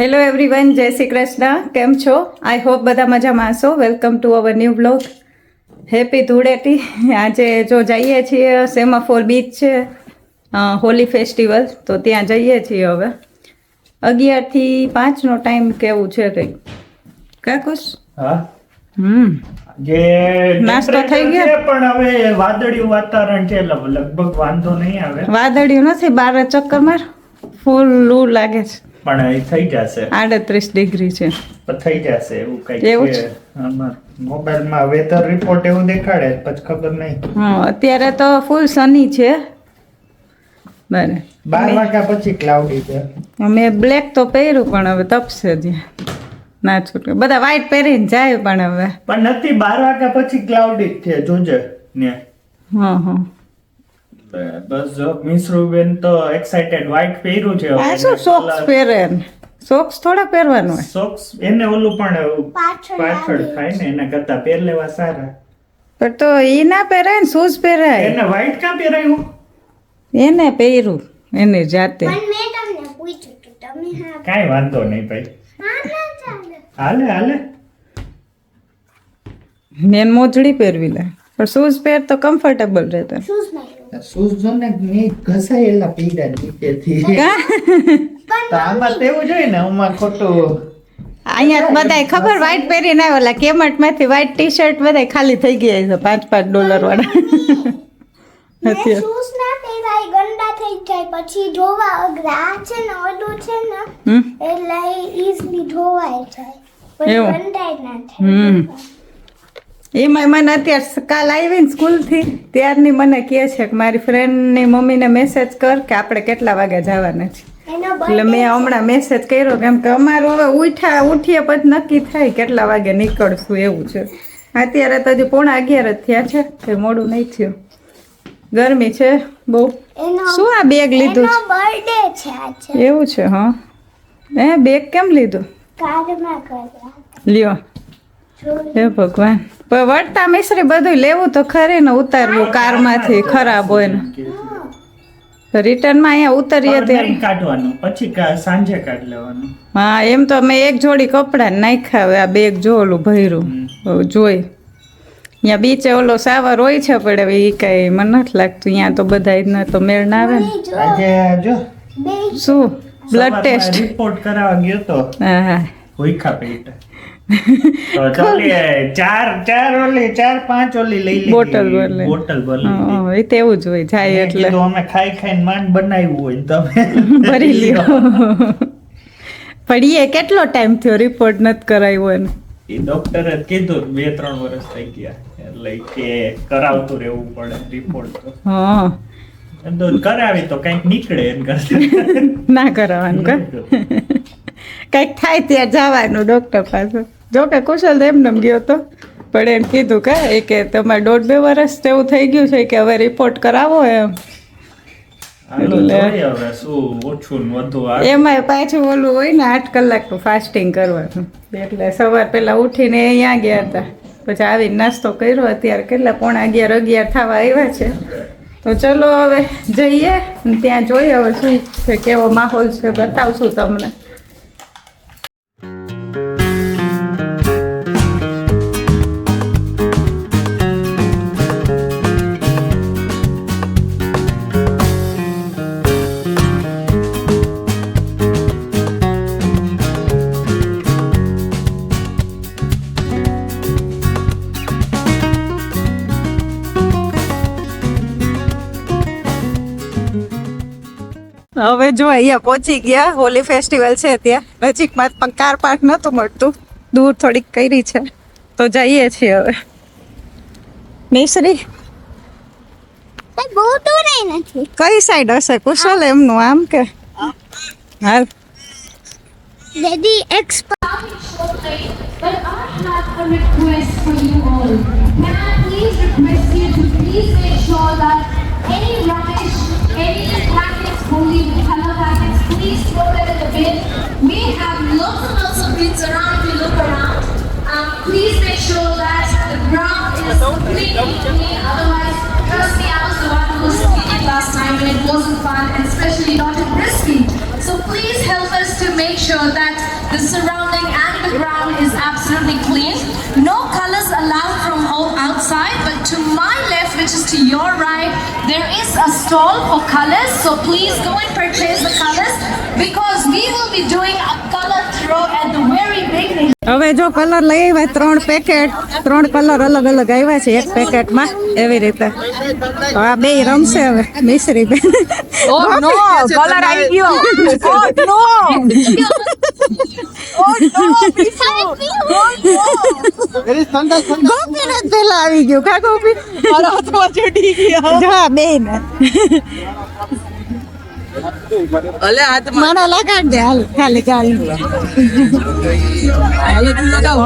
Hello everyone જય શ્રી કૃષ્ણ કેમ છો આઈ હોપ બધા મજામાં હશો. Welcome to our new blog happy Dhuleti આજે જો જઈએ છીએ સેમાફોર બીચ છે હોલી ફેસ્ટિવલ તો ત્યાં જઈએ છીએ હવે. અગિયારથી પાંચનો ટાઈમ કેવું છે કંઈક કા ખુશ હા? હમ. જે નાસ્તો થઈ ગયો? પણ હવે વાદળિયું વાતાવરણ છે લગભગ વાંધો નહીં આવે. વાદળિયું નથી બાર ચક્કર માર. ફૂલ લૂ લાગે છે. પણ થઈ જશે. આડત્રીસ ડિગ્રી છે. થઈ જશે એવું કઈ છે. મોબાઈલમાં વેધર રિપોર્ટ એવું દેખાડે પછી ખબર નહીં. હા અત્યારે તો ફૂલ સની છે. બરાબર બાર વાગ્યા પછી ક્લાઉડી છે. મેં બ્લેક તો પહેર્યું પણ હવે તપશે જ ના છૂટકે. બધા વ્હાઈટ પહેરીને જાય પણ હવે. પણ નથી બાર વાગ્યા પછી ક્લાઉડી જ છે જોજે ને. હા હા. બસ જો મિસરુબેન તો એક્સાઇટેડ વ્હાઈટ પહેર્યું છે આ શું સોક્સ પહેરે સોક્સ થોડા પહેરવાનું હોય. સોક્સ એને ઓલું પણ પાછળ થાય ને એના કરતા પહેર લેવા સારા. પણ તો એ ના પહેરાય ને શૂઝ પહેરાય. એને વ્હાઈટ કા પહેરાયું? એને પહેર્યું એને જાતે. પણ મેં તમને પૂછ્યું તો તમે હા કાઈ વાંધો નહીં ભાઈ. હાલે હાલે મેન મોજડી પહેરવી લે પણ શૂઝ પહેર તો કમ્ફર્ટેબલ રહેતા. શૂઝ માર્યું શૂઝ જો મેં ઘસાયેલા પીડા નીચેથી. આમાં તેવું જોઈએ ને આમાં ખોટું. અહીંયા બધાય ખબર વ્હાઈટ પહેરીને આવેલા કેમટમાંથી વ્હાઈટ ટી શર્ટ બધાય ખાલી થઈ ગયા છે પાંચ પાંચ ડોલર વાળા નથી શૂઝ ના પહેરાય ગંદા થઈ જાય પછી ધોવા અઘરા. છે ને ઓલું છે ને એટલે ઈઝીલી ધોવાઈ જાય. પછી ગંદાય ના થાય. એમાં મને અત્યારે કાલ આવી ને સ્કૂલથી ત્યારની મને કહે છે કે મારી ફ્રેન્ડની મમ્મીને મેસેજ કર કે આપણે કેટલા વાગે જવાના છે. એટલે મેં હમણાં મેસેજ કર્યો કેમ કે અમારું હવે ઉઠ્યા ઉઠીએ પછી નક્કી થાય કેટલા વાગે નીકળશું એવું છે. અત્યારે તો હજી પોણા અગિયાર જ થયા છે કે મોડું નહીં થયું. ગરમી છે બહુ. શું આ બેગ લીધું છે? એવું છે હા. એ બેગ કેમ લીધું? લ્યો. હે ભગવાન. પણ વળતા મિશ્રી બધું લેવું તો ખરે ને ઉતારવું કારમાંથી ખરાબ હોય ને. તો રિટર્નમાં અહીંયા ઉતરીએ ત્યારે. કાઢવાનું પછી સાંજે કાઢી લેવાનું. હા એમ તો મેં એક જોડી કપડાં નાખ્યા હવે આ બેગ જો ઓલું ભર્યું જોઈ. અહીંયા બીચે ઓલો સાવર હોય છે પણ હવે એ કાંઈ મને નથી લાગતું. અહીંયા તો બધા તો મેળ ના આવે ને. જો. શું? Blood test. રિપોર્ટ કરાવવા ગયો તો. હા હા. ભૂખા પેટ. તો ચાર ચાર ઓલી ચાર પાંચ ઓલી લઈ બોટલ એ તેવું જ હોય જાય એટલે. કીધું અમે ખાઈ ખાઈને માંડ બનાવ્યું હોય તમે ભરી લ્યો. પણ કેટલો ટાઈમ થયો રિપોર્ટ નથી કરાવ્યો એને? એ ડોક્ટરે કીધું બે ત્રણ વર્ષ થઈ ગયા. એટલે કે કરાવતું રહેવું પડે રિપોર્ટ તો. હા. કરાવી તો કંઈક નીકળે એમ કરતા. ના કરાવવાનું કે? કંઈક થાય ત્યાં જવાનું ડોક્ટર પાસે. જો કે કુશલ એમને એમ ગયો તો પણ એમ કીધું કે એ કે તમારે દોઢ બે વર્ષ તેવું થઈ ગયું છે કે હવે રિપોર્ટ કરાવો એમ. એમાંય પાછું ઓલું હોય ને આઠ કલાકનું ફાસ્ટિંગ કરવાનું. એટલે સવાર પહેલાં ઉઠીને અહીંયા ગયા હતા. પછી આવી નાસ્તો કર્યો. અત્યારે કેટલા પોણા અગિયાર અગિયાર થવા આવ્યા છે. તો ચલો હવે જઈએ ત્યાં જોઈએ હવે શું છે કેવો માહોલ છે બતાવશું તમને. હવે જો અહીંયા પહોંચી ગયા હોલી ફેસ્ટિવલ છે ત્યાં. નજીકમાં પણ કાર પાર્ક નહોતું મળતું. દૂર થોડીક કરી છે. તો જઈએ છીએ હવે. મિશ્રી કઈ બહુ દૂર નથી. કઈ સાઈડ હશે? કુશલ એમનું આમ કે? હાલ. I please request you to please make sure that any holy color packets, please throw them in the bin. We have lots and lots of bins around if you look around. Um, please make sure that the ground is completely clean. Otherwise, trust me, I was the one who was cleaning last time and it wasn't fun, and especially not in Brisbane. So please help us to make sure that the surrounding and the ground is absolutely clean. No colors allowed from all outside, but to my left, which is to your right, there is a stall for colors. So please go and purchase the colors because we will be doing a હવે જો colour લઈ આવ્યા ત્રણ packet ત્રણ colour અલગ અલગ આવ્યા છે એક પેકેટમાં એવી રીતે. આ બે રમશે હવે મિશ્રી બેન. કલર આવી ગયો. ઓ નો. ગોપીને જ પેલા આવી ગયું. કા ગોપી બે અલે હાથ મારા લગાડ દે હાલ ખાલી ગાડી હાલે તું લગાવ.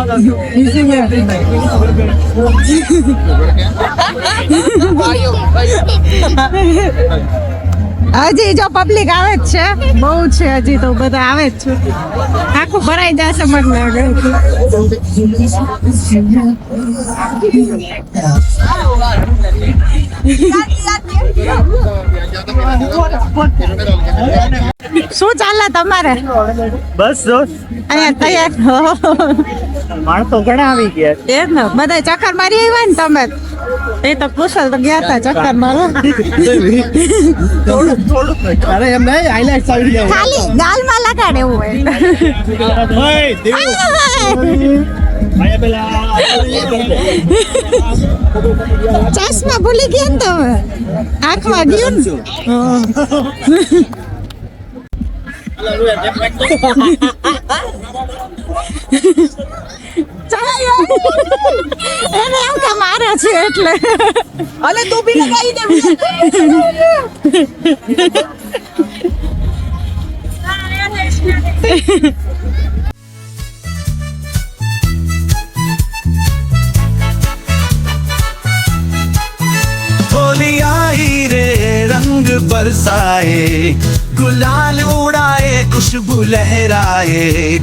હજી જો પબ્લિક આવે જ છે બહુ છે હજી તો બધા આવે જ છે. આખું ભરાઈ જશે મને લાગે. શું ચાલે તમારે? બસ જો. અહીંયા તૈયાર? માણસો ઘણા આવી ગયા. એ જ ને? બધા ચક્કર મારી આવ્યા ને તમે? એ તો કુશલ તો ગયા હતા ચક્કર થોડુંક અરે એમ નહીં હાઈલાઈટ આવી ગયા ખાલી ગાલમાં લગાડે એવું હોય. ચશ્મા ભૂલી ગયા ને તમે આંખમાં ગયું ને? એને એમ કે મારે છે એટલે. અલે તું બી લગાવી દે रंग बरसाए, गुलाल उड़ाए, खुशबू लहराए,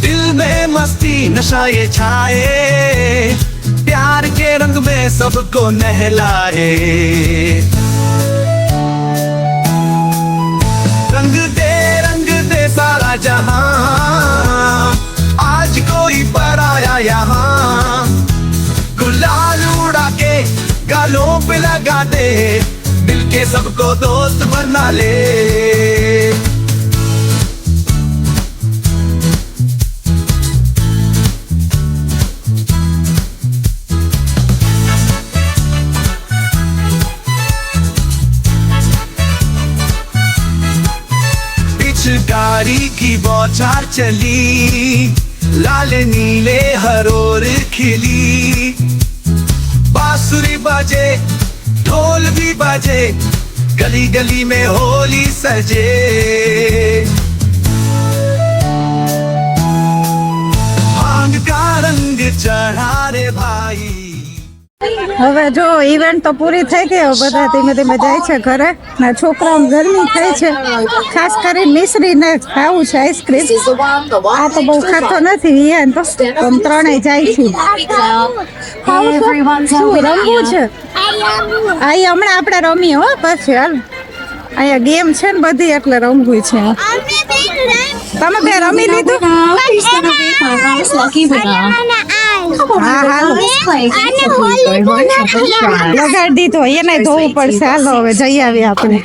दिल में मस्ती नशा ये छाए, प्यार के रंग में सबको नहलाए। रंग दे रंग दे सारा जहाँ, आज कोई पर आया यहाँ। गुलाल उड़ा के गालों पे लगा दे के सबको दोस्त बना ले पिचकारी की बौछार चली लाल नीले हरोर खिली बांसुरी बजे ढोल भी बजे गली गली में होली सजे भांग का रंग चढ़ा रे भाई હવે જો ઇવેન્ટ તો પૂરી થઈ ગઈ બધા ધીમે ધીમે જાય છે ઘરે. ને છોકરાઓ ગરમી થઈ છે. ખાસ કરી મિશ્રીને ખાવું છે આઈસ્ક્રીમ આ તો બહુ ખાતો નથી વિયાન તો. ત્રણેય જાય છે. રમવું છે. આઈ હમણાં આપણે રમીએ હો પછી હાલ. અહીંયા ગેમ છે ને બધી એટલે રમવું છે. તમે બે રમી લીધું? લગાડી દીધો એને ધોવું પડશે હાલો હવે જઈ આવીએ આપણે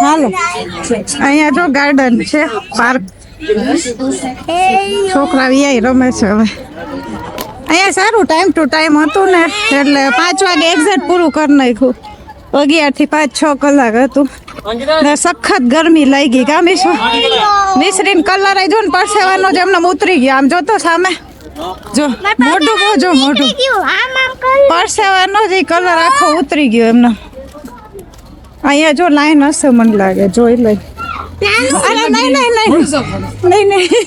હાલો અહીંયા જો ગાર્ડન છે પાર્ક. છોકરા વ્યાય રમે છે હવે અહીંયા સારું ટાઈમ ટુ ટાઈમ હતું ને એટલે પાંચ વાગે એક્ઝેક્ટ પૂરું કરી નાખ્યું અગિયારથી પાંચ છ કલાક હતું સખત ગરમી લાગી ગઈ ગામીશું મિશ્રીન કલર જો ને પરસેવાનો જ એમને ઉતરી ગયો આમ જોતો સામે જો મોઢું બહુ જો મોઢું. પરસેવાનો જે કલર આખો ઉતરી ગયો એમનો. અહીંયા જો લાઈન હશે મને લાગે જોઈ લઈ. અરે નહીં નહીં નહીં નહીં નહીં.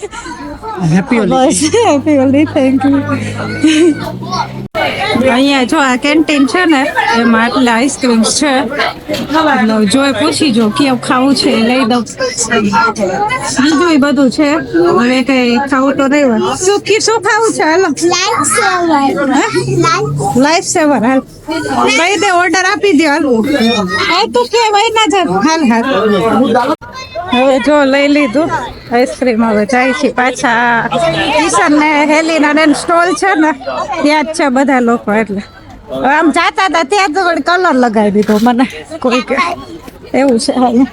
હેપી બસ હેપી હોલી થેન્ક યુ અહીંયા જો આ કેન્ટીન છે ને એમાં આટલા આઈસ્ક્રીમ છે. જો એ પૂછી જો કેવું ખાવું છે લઈ દઉં. બીજું એ બધું છે. હવે કઈ ખાવું તો નહીં શું શું ખાવું છે? હાલો. લાઈફ સેવર હાલ. કહી દે ઓર્ડર આપી દે હાલ. આ તો કે ભાઈ ના ચાલ હાલ હાલ. હવે જો લઈ લીધું આઈસ્ક્રીમ હવે જાય છે પાછા કિશન ને હેલીના ને સ્ટોલ છે ને ત્યાં જ છે બધા લોકો એટલે. હવે આમ જાતા હતા ત્યાં તો કલર લગાવી દીધો મને કોઈ કે એવું છે અહીંયા.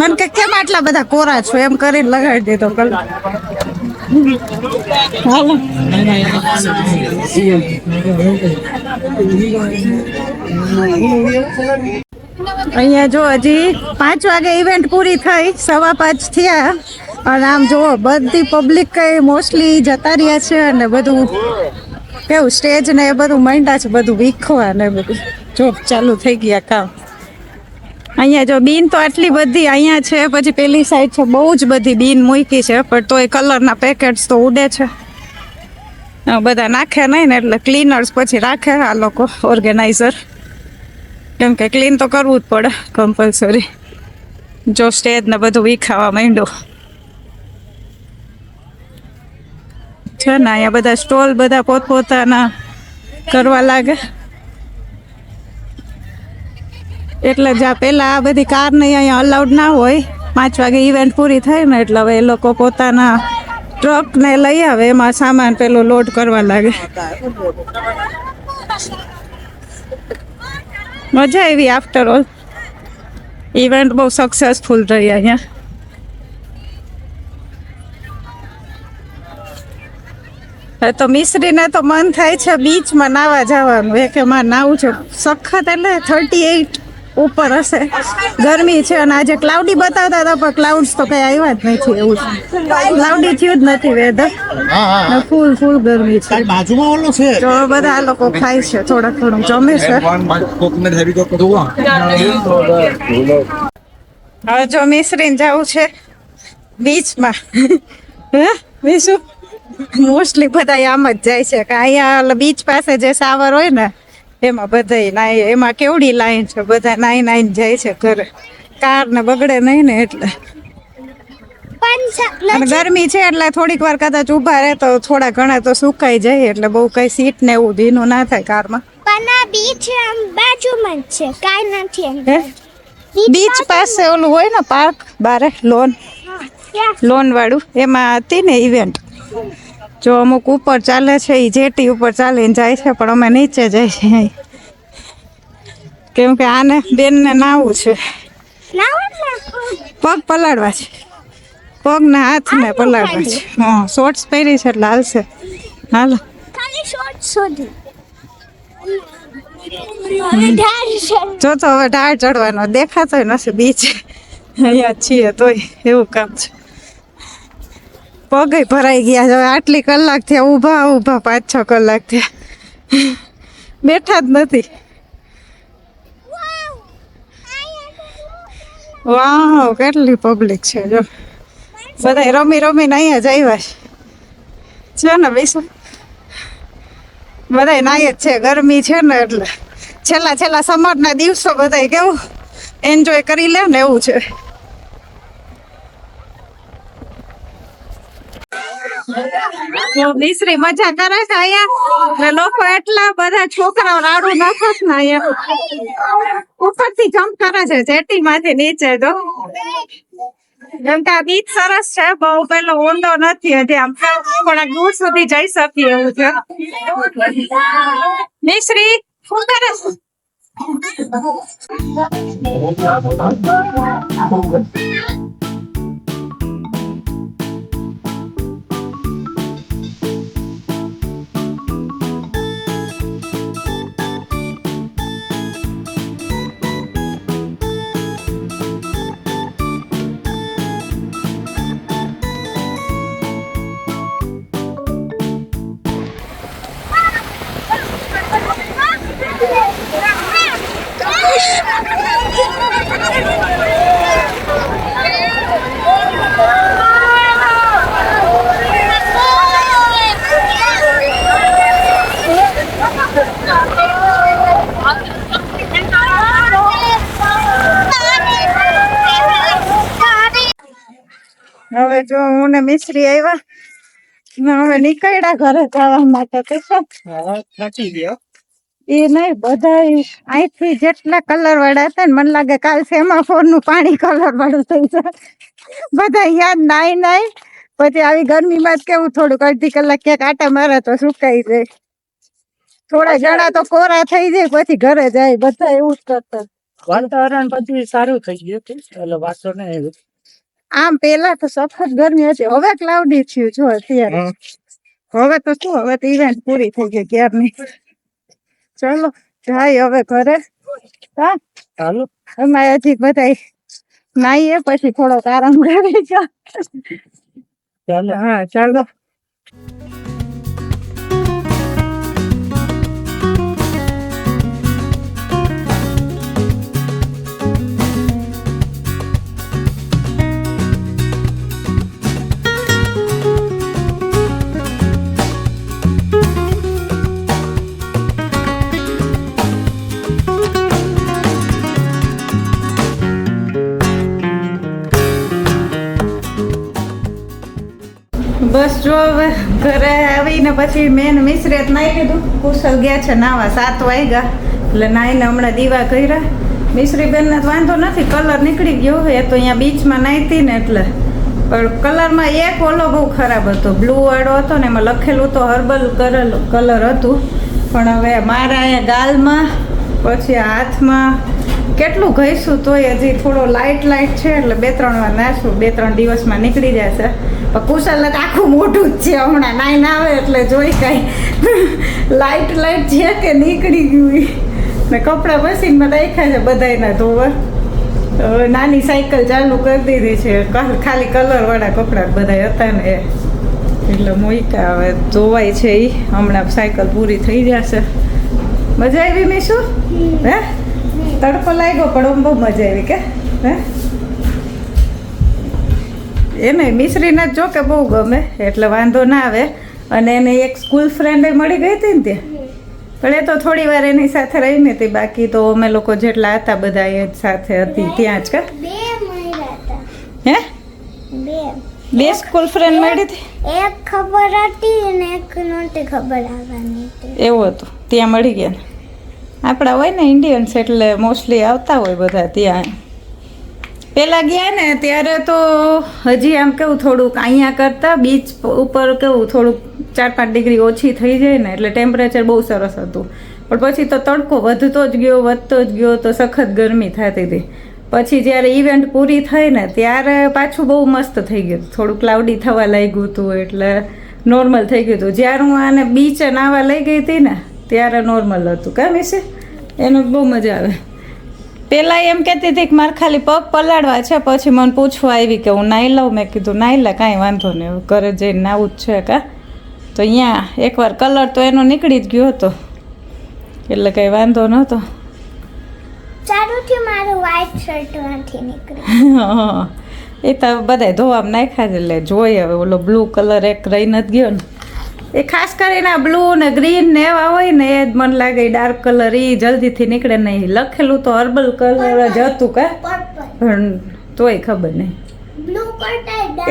મને કે કેમ આટલા બધા કોરા છો? એમ કરીને લગાવી દીધો કલર હાલો અહીંયા જો હજી પાંચ વાગે ઇવેન્ટ પૂરી થઈ, સવા પાંચ થયા. અને આમ જુઓ બધી પબ્લિક કઈ મોસ્ટલી જતા રહ્યા છે અને બધું કેવું સ્ટેજ ને એ બધું માંડ્યા છે, બધું વીખવા ને બધું. જો ચાલુ થઈ ગયા કામ. અહીંયા જો બીન તો આટલી બધી અહીંયા છે, પછી પેલી સાઈડ છે, બહુ જ બધી બીન મૂકી છે, પણ તોય કલરના પેકેટ્સ તો ઉડે છે. બધા નાખે નહીં ને એટલે ક્લીનર્સ પછી રાખે આ લોકો ઓર્ગેનાઇઝર કેમ કે ક્લીન તો કરવું જ પડે કમ્પલસરી જો સ્ટેજ ને બધું વિખાવા માંડો છે ને, અહીંયા બધા સ્ટોલ બધા પોતપોતાના કરવા લાગે. એટલે જ્યાં પહેલાં આ બધી કાર ને અહીંયા અલાઉડ ના હોય. પાંચ વાગે ઇવેન્ટ પૂરી થાય ને એટલે હવે એ લોકો પોતાના ટ્રકને લઈ આવે, એમાં સામાન પેલો લોડ કરવા લાગે. મજા આવી આફ્ટર ઓલ ઇવેન્ટ બહુ સક્સેસફુલ રહી અહીંયા. હવે તો મિશ્રીને તો મન થાય છે બીચમાં નાવા જવાનું. એક મારે નાવું છે. સખત એટલે થર્ટી એઇટ ઉપર હશે. ગરમી છે અને આજે ક્લાઉડી બતાવતા હતા પણ ક્લાઉડ્સ તો કઈ આવ્યા જ નથી એવું ક્લાઉડી થયું જ નથી વેધર ફૂલ ફૂલ ગરમી છે. બાજુમાં ઓલો છે? તો બધા આ લોકો ખાય છે થોડાક થોડું જમે છે. હવે જો મિશ્રીને જવું છે બીચમાં હે બીજું મોસ્ટલી બધા આમ જ જાય છે કે અહીંયા બીચ પાસે જે સાવર હોય ને એમાં બધા નાય એમાં કેવડી લાઈન છે? બધા નાઈ નાઈને જાય છે ઘરે. કાર ને બગડે નહીં ને એટલે. ગરમી છે એટલે થોડીક વાર કદાચ ઊભા રહે તો થોડા ઘણા તો સુકાઈ જાય એટલે બહુ કઈ સીટ ને એવું ભીનું ના થાય કારમાં. પણ આ બીચ આમ બાજુમાં જ છે. કાંઈ નથી બીચ પાસે ઓલું હોય ને પાર્ક બારે લોન લોન વાળું. એમાં હતી ને ઇવેન્ટ જો અમુક ઉપર ચાલે છે એ જેટી ઉપર ચાલીને જાય છે પણ અમે નીચે જાય છે. કેમ કે આને બેનને નાવું છે. પગ પલાળવા છે. પગના હાથને પલાળવા છે. હા શોર્ટ્સ પહેરી છે એટલે હાલશે. હાલો. જો તો હવે ઢાળ ચડવાનો દેખાતોય નથી બીચ. અહીંયા છીએ તોય એવું કામ છે. પગે ભરાઈ ગયા છે. હવે આટલી કલાક થયા, ઊભા ઊભા, પાંચ, છ કલાક થયા. બેઠા જ નથી. વાહ, કેટલી પબ્લિક છે, જો. બધા રમી રમીને અહીંયા જ આવ્યા છે. છે ને, બેસો. બધા નાય જ છે, ગરમી છે ને એટલે. છેલ્લા છેલ્લા સમરના દિવસો બધા કેવું? એન્જોય કરી લે ને એવું છે. તો મજા કરે છે અહીંયા? ને લોકો એટલા બધા છોકરાઓ રાડું નાખે છે ને અહીંયા. ઉપરથી જમ્પ કરે છે જેટી માંથી નીચે તો કેમ કે આ બીચ સરસ છે, બહુ પેલો ઊંડો નથી હજી આમ. થોડાક દૂર સુધી જઈ શકીએ એવું છે. મિશ્રી શું કરે છે? હવે જો હું ને મિશ્રી આવ્યા ને હવે નીકળ્યા ઘરે જવા માટે તો શું? થાકી ગયો. એ નહીં બધા અહીંથી જેટલા કલર વાળા હતા ને મને લાગે કાલ સેમાફોરનું પાણી કલર વાળું થઈ જાય. બધા યાદ નાઈ નાઈ પછી આવી ગરમીમાં જ કેવું થોડુંક અડધી કલાક ક્યાંક આટા મારે તો સુકાઈ જાય. થોડા જણા તો કોરા થઈ જાય પછી ઘરે જાય બધા એવું જ કરતા. વાતાવરણ પછી સારું થઈ ગયું એટલે ને આમ પેલા તો સખત ગરમી હતી હવે ક્લાઉડી થયું જો અત્યારે. હવે તો શું હવે તો ઇવેન્ટ પૂરી થઈ ગઈ ક્યારની. ચલો જાય હવે ઘરે. ચાલો. અમારે હજી બધા નાઈએ પછી થોડોક આરામ કરી ચાલો. હા ચાલો. બસ જો ઘરે આવીને પછી મેન મિશ્રેત નાઈ લીધું. કુશલ ગયા છે નાવા સાત વાગ્યા. એટલે નાઈને હમણાં દીવા કર્યા. મિશ્રી બેનને તો વાંધો નથી, કલર નીકળી ગયો એ તો અહીંયા બીચમાં નાહીતી ને એટલે. પણ કલરમાં એક ઓલો બહુ ખરાબ હતો. બ્લુ વાળો હતો ને એમાં લખેલું તો હર્બલ કલર હતું. પણ હવે મારા અહીંયા ગાલમાં, પછી હાથમાં કેટલું ઘઈશું તોય હજી થોડો લાઇટ લાઇટ છે એટલે બે ત્રણ વાર નાશું બે ત્રણ દિવસમાં નીકળી જશે. પણ કુશલને તો આખું મોઢું જ છે હમણાં. નાઈ ના આવે એટલે જોઈ કાંઈ. લાઇટ લાઇટ છે કે નીકળી ગયું ને કપડાં મશીનમાં રાખ્યા છે બધાયના ધોવા નાની સાયકલ ચાલુ કરી દીધી છે. ખાલી કલરવાળા કપડાં બધા હતા ને. એટલે મોઈકા હવે ધોવાય છે એ હમણાં સાયકલ પૂરી થઈ જશે મજા આવી મીશુ? હે? તડકો લાગ્યો પણ બહુ મજા આવી કે? હે? એને મિશ્રીને જ જો કે બહુ ગમે એટલે વાંધો ના આવે. અને એને એક સ્કૂલ ફ્રેન્ડે મળી ગઈ હતી ને ત્યાં? પણ એ તો થોડી વાર એની સાથે રહીને હતી બાકી તો અમે લોકો જેટલા હતા બધા એ સાથે હતી ત્યાં જ કે? હે? બે. સ્કૂલ ફ્રેન્ડ મળી હતી? એક ખબર હતી અને એક નહોતી ખબર આવવાની એવું હતું. ત્યાં મળી ગયા આપણા હોય ને ઇન્ડિયન્સ એટલે મોસ્ટલી આવતા હોય બધા ત્યાં. પહેલાં ગયા ને ત્યારે તો હજી આમ કેવું થોડુંક અહીંયા કરતાં બીચ ઉપર કેવું થોડુંક ચાર પાંચ ડિગ્રી ઓછી થઈ જાય ને એટલે ટેમ્પરેચર બહુ સરસ હતું. પણ પછી તો તડકો વધતો જ ગયો, વધતો જ ગયો તો સખત ગરમી થતી હતી. પછી જ્યારે ઇવેન્ટ પૂરી થઈ ને ત્યારે પાછું બહુ મસ્ત થઈ ગયું. થોડું ક્લાઉડી થવા લાગ્યું હતું એટલે નોર્મલ થઈ ગયું હતું. જ્યારે હું આને બીચે નાવા લઈ ગઈ હતી ને ત્યારે નોર્મલ હતું. કેમ વિશે? એનો બહુ મજા આવે. પહેલાં એમ કહેતી હતી કે મારે ખાલી પગ પલાળવા છે પછી મને પૂછવા આવી કે હું નાહી લઉં. મેં કીધું નાહી લે કાંઈ વાંધો નહીં ઘરે જઈને નાવું જ છે કા? તો અહીંયા એકવાર કલર તો એનો નીકળી જ ગયો હતો. એટલે કંઈ વાંધો નહોતો. ચારુથી મારું વ્હાઈટ શર્ટમાંથી નીકળ્યું. એ તો બધા ધોવામાં નાખ્યા છે એટલે જોઈએ હવે ઓલો બ્લુ કલર એક રહી નથી ગયો ને. એ ખાસ કરીને આ બ્લુ ને ગ્રીન ને એવા હોય ને એ જ મને લાગે ડાર્ક કલર એ જલ્દીથી નીકળે નહીં. લખેલું તો હર્બલ કલર જ હતું કે પણ તોય ખબર નહીં.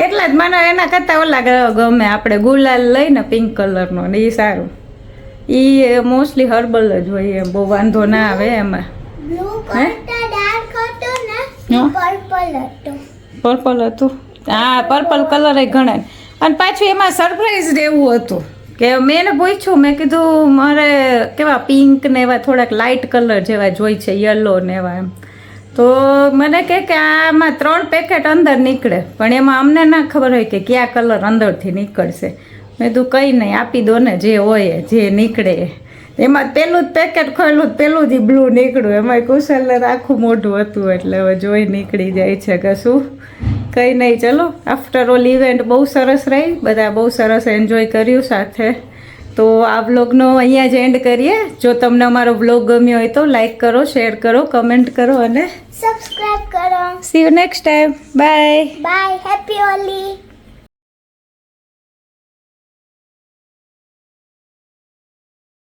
એટલા જ મને એના કરતાં ઓલા ગમે આપણે ગુલાલ લઈને પિંક કલરનો ને એ સારું. એ મોસ્ટલી હર્બલ જ હોય એમ બહુ વાંધો ના આવે એમાં. પર્પલ હતું હા? પર્પલ કલર એ ઘણા અને પાછું એમાં સરપ્રાઈઝ એવું હતું. કે મેં એને પૂછ્યું, મેં કીધું, મારે કેવા પિંક ને એવા થોડાક લાઇટ કલર જેવા જોઈ છે યલો ને એવા એમ. તો મને કહે કે આમાં ત્રણ પેકેટ અંદર નીકળે. પણ એમાં અમને ના ખબર હોય કે કયા કલર અંદરથી નીકળશે. મેં તું કંઈ નહીં, આપી દો ને, જે હોય જે નીકળે એમાં પેલું જ પેકેટ ખોલ્યું, પેલું જ બ્લુ નીકળ્યું. એમાં કુશલને આખું મોઢું હતું એટલે હવે જોઈ નીકળી જાય છે કે શું કંઈ નહીં ચલો. આફ્ટર ઓલ ઇવેન્ટ બહુ સરસ રહી. બધા બહુ સરસ એન્જોય કર્યું સાથે. તો આ વ્લોગનો અહીંયા જ એન્ડ કરીએ. જો તમને અમારો વ્લોગ ગમ્યો હોય તો લાઈક કરો શેર કરો કમેન્ટ કરો અને સબસ્ક્રાઇબ કરો. See you next time bye bye happy Holi